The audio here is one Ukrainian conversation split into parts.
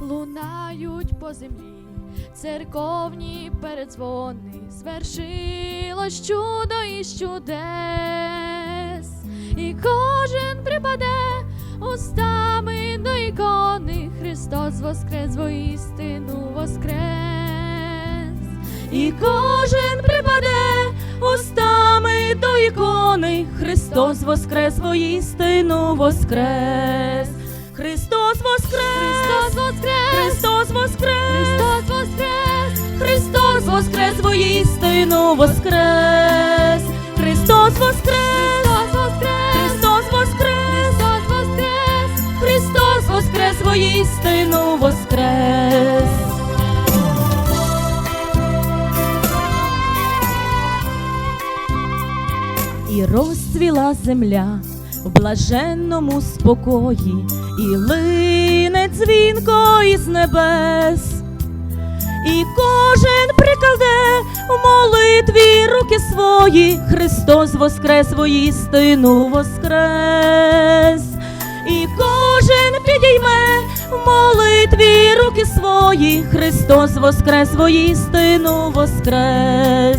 лунають по землі, церковні передзвони, звершилось чудо із чудес, і кожен припаде устами до ікони, Христос воскрес, воістину воскрес, і кожен припаде устами до ікони, Христос воскрес, воістину воскрес. Христос воскрес! Христос воскрес! Христос воскрес! Христос воскрес! Христос воскрес! Воістину воскрес! Христос воскрес! Христос воскрес! Христос воскрес! Христос воскрес! Воістину воскрес! І розцвіла земля в блаженному спокої, і лине дзвінко із небес, і кожен прикладе в молитві руки свої, Христос воскрес воістину воскрес, і кожен підійме в молитві руки свої, Христос воскрес воістину воскрес,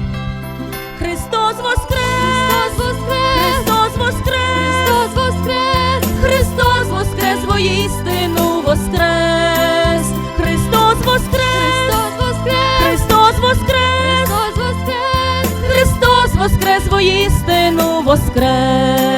Воістину воскрес!